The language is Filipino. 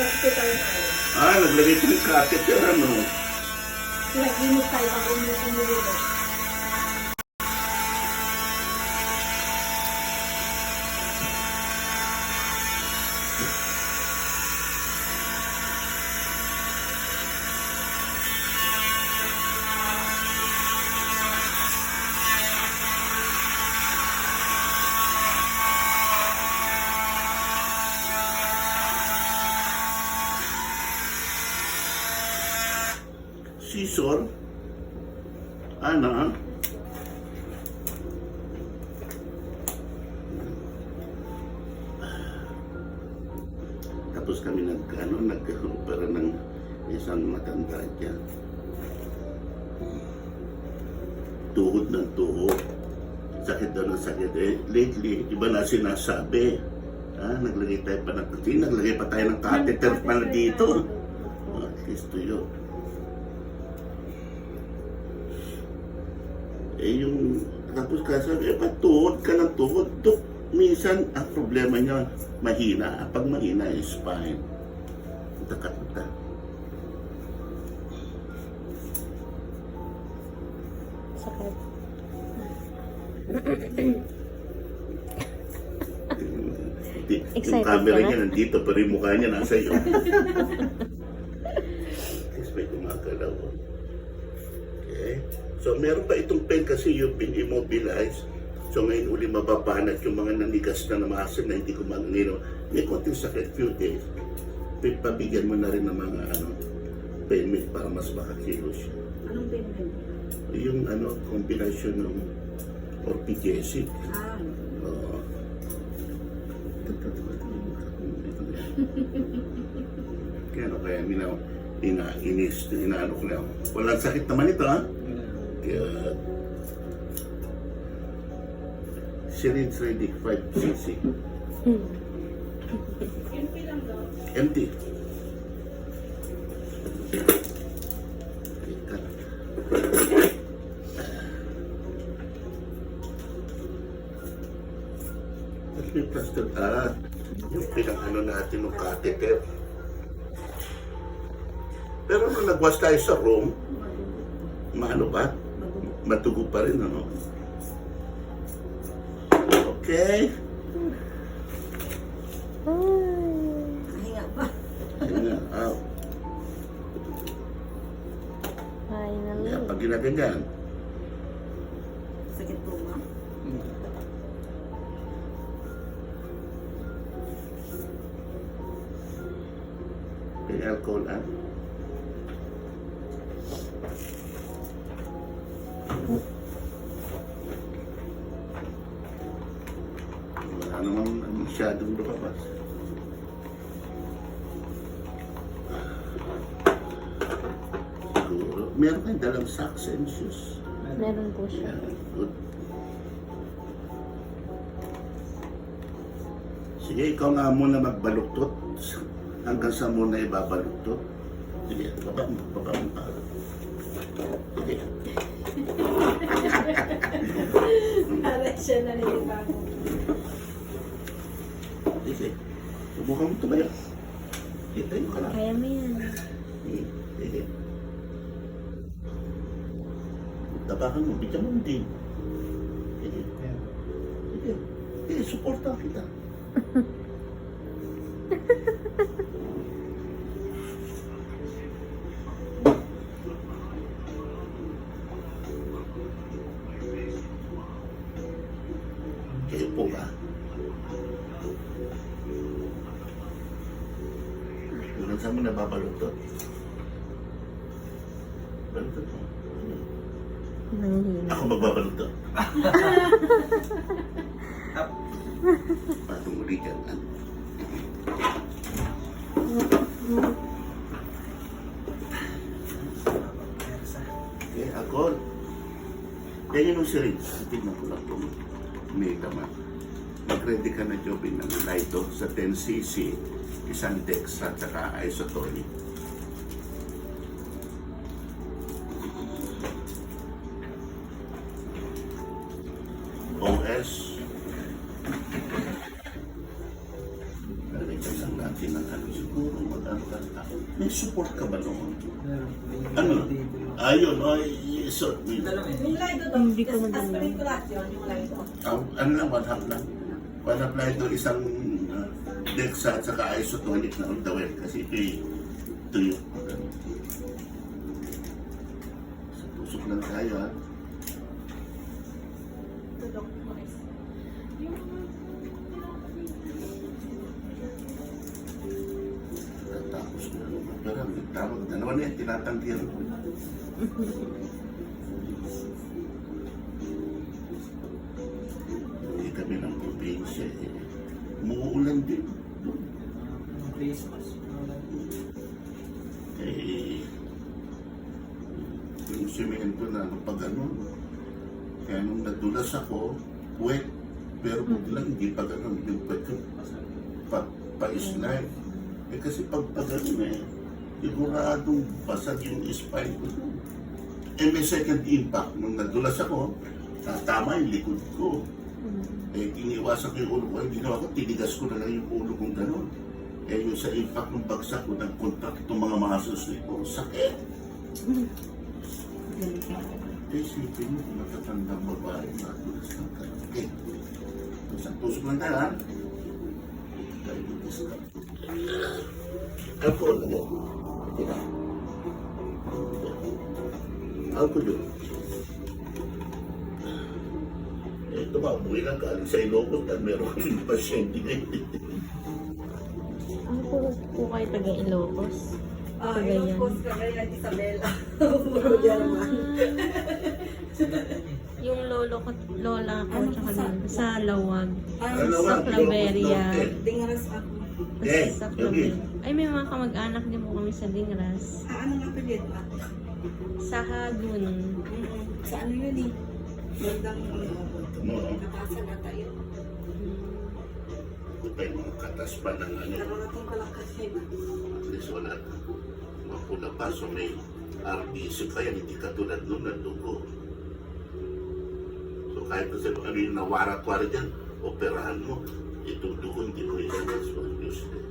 Sa hospital tayo. Ah, naglagay ko ng catheter, ano? Pinaglinis tayo bago Scissor? Ano? Tapos kami nag, ano, nagkakumpara ng isang matanda dyan. Tuhod ng tuhod. Sakit daw ng sakit. Eh, lately, iba na sinasabi. Ah, naglagay tayo pa ng naglagay pa tayo ng catheter pala dito. Eh yung tapos kasabi, eh ba't tuhod ka ng tuhod? Dok, minsan ang problema niya mahina. Pag mahina, is spine. Takot-takot. Sakit. Di- Yung Excited camera ka niya nandito, pero yung mukha niya nasa iyo. Tapos may gumagalaw. Okay. So meron pa itong pen kasi you've been immobilized. So ngayon uli mababanat yung mga nanigas na na muscle na hindi ko magngino. May konting sakit few days. Pabigyan mo na rin ng mga ano, pain med para mas makakilos siya. Anong payment? Yung ano, combination ng orthogesic. Ah, Oo. Kaya ano kaya ina, ina, inis, inaano ko lang. Walang sakit naman ito, ha? Kaya, syringe ready, 5cc. Empty. Teka. At may plaster, ah, yung pinang-ano natin ng catheter. Pero nung nagwas tayo sa room, maano ba? Matugo pa rin, ano? Okay. hinga pa. Ayun nga, ah, Finally. kaya pag ginaganyan, Sakit po, ma'am. may alcohol, ah. Masyadong lumabas. Siguro. Meron kayong dalang socks and shoes. Meron po siya. Yeah, good. Sige, ikaw nga muna magbaluktot. Hanggang sa muna ibabaluktot. Sige, baba mo, baba mo pa. Sige. Para siya naninibago. Sige. Subukan mo tumayo. Sige, tayo ka lang. Kaya mo yan. Sige, sige. Tabakan mo, bigyan mo din. Sige. Sige. Sige, supportan kita. Hanggang saan mo nababaluktot? Baluktot mo. Nanghihina. Ako magbabaluktot. Patong uli dyan. Okay, ako. Yan yung syringe. Tignan ko lang kung may laman. Mag-ready ka na, Jobin, ng Lido sa 10cc, isang Dexa, at saka isotonic. OS. Nalagyan lang natin ng ano siguro, mag May support ka ba noon? Ano? Ayun, ay, eh. Yung lido daw, Hindi ko as- madala. aspirin ko lahat yun, yung lido. ang, ano lang, one half lang. Lang ito, isang uh, Dexa at saka isotonic na on the well kasi ito yung tuyo. So, tusok lang tayo ha. Morris. Tapos na naman. Pero tawag, na yan, tinatanggihan ko. eh. Umuulan din. Christmas. Eh, yung simento na pag ano, kaya nung nadulas ako, wet, pero biglang hindi pa ganun, yung pag pa, pa-slide. Eh kasi pag pag ano eh, siguradong basag yung spine ko. Eh may second impact, nung nadulas ako, tama yung likod ko. Eh, iniwasan ko yung ulo ko. Ang ginawa ko, tinigas ko na lang yung ulo kong gano'n. Eh, yung sa impact ng bagsak ko, nag-contact itong mga muscles nito. Sakit! Eh, isipin mo kung matatandang babae na tulas ng gano'n. Okay. Isang tusok lang tayo, ha? Tayo yung discount. Alcohol mo. Ito. Alcohol yun. Ito ba, umuwi lang galing sa Ilocos dahil meron kaming pasyente ngayon. Ano po po kayo taga Ilocos? Ah, yung post Cagayan, Isabela. Puro German. Yung lolo ko, lola ko, Ano tsaka sa- sa Lawag. Ano Sa? Claveria. Dingaras ako. Eh, sa. Claveria. Ay, may mga kamag-anak din po kami sa Dingras. Ah, ano nga ah? Sa Hagun. Mm, Sa ano yun eh? Bandang Ano, nabasa na tayo. Pa yung mga katas pa ng ano. Nararating ko lang kasi. At least wala. Mapula pa. So may RBC pa yan. Hindi katulad nun na dugo. So kahit kasi ano yung nawarat-wara dyan, operahan mo. Itong dugo hindi mo ilabas. So useless.